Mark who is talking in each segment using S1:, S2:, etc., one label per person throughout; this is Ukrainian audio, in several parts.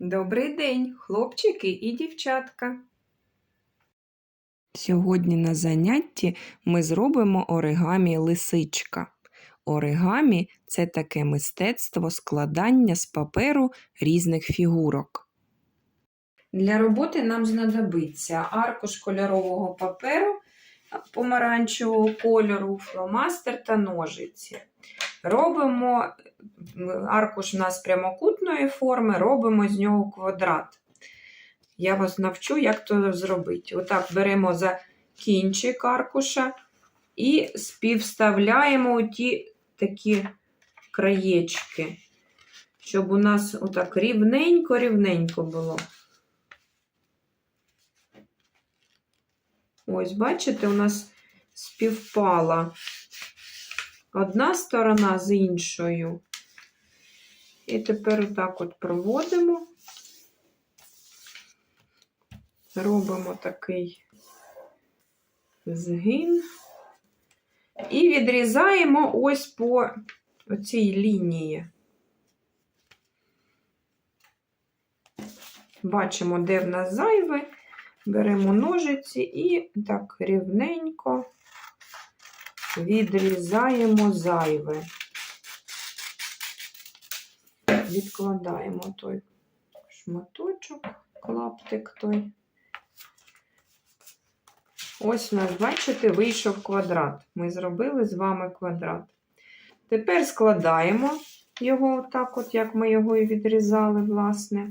S1: Добрий день, хлопчики і дівчатка. Сьогодні на занятті ми зробимо оригамі лисичка. Оригамі це таке мистецтво складання з паперу різних фігурок. Для роботи нам знадобиться аркуш кольорового паперу помаранчевого кольору, фломастер та ножиці. Робимо аркуш у нас прямокутної форми, робимо з нього квадрат. Я вас навчу, як то зробити. Отак беремо за кінчик аркуша і співставляємо ті такі краєчки, щоб у нас отак рівненько-рівненько було. Ось, бачите, у нас співпала одна сторона з іншою. І тепер отак от проводимо, робимо такий згин і відрізаємо ось по оцій лінії. Бачимо, де в нас зайве, беремо ножиці і так рівненько відрізаємо зайве. Відкладаємо той шматочок, клаптик той. Ось у нас, бачите, вийшов квадрат. Ми зробили з вами квадрат. Тепер складаємо його отак, от, як ми його і відрізали, власне.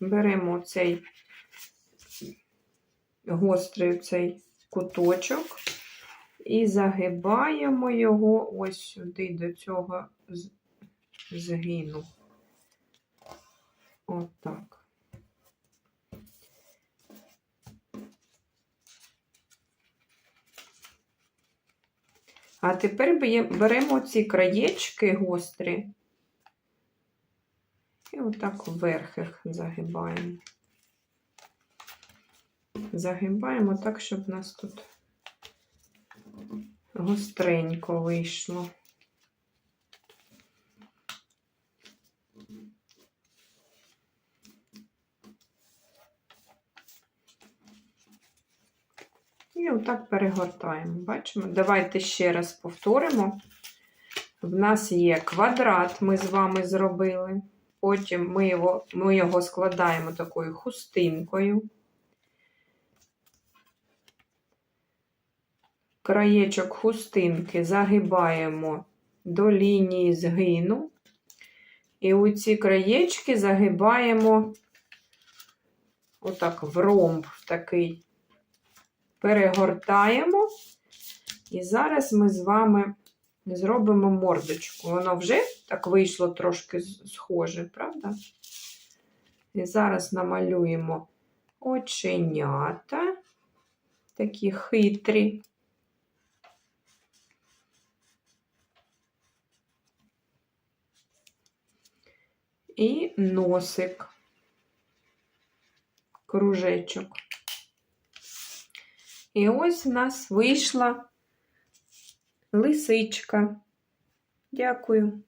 S1: Беремо цей гострий цей куточок і загибаємо його ось сюди до цього згину. Отак. А тепер беремо ці краєчки гострі і отак вверх їх загибаємо. Загибаємо так, щоб у нас тут гостренько вийшло. І отак перегортаємо. Бачимо? Давайте ще раз повторимо. В нас є квадрат, ми з вами зробили. Потім ми його, ми його складаємо такою хустинкою. Краєчок хустинки загибаємо до лінії згину. І у ці краєчки загибаємо отак в ромб такий, перегортаємо. І зараз ми з вами зробимо мордочку. Воно вже так вийшло трошки схоже, правда? І зараз намалюємо оченята, такі хитрі. І носик, кружечок. І ось в нас вийшла лисичка. Дякую.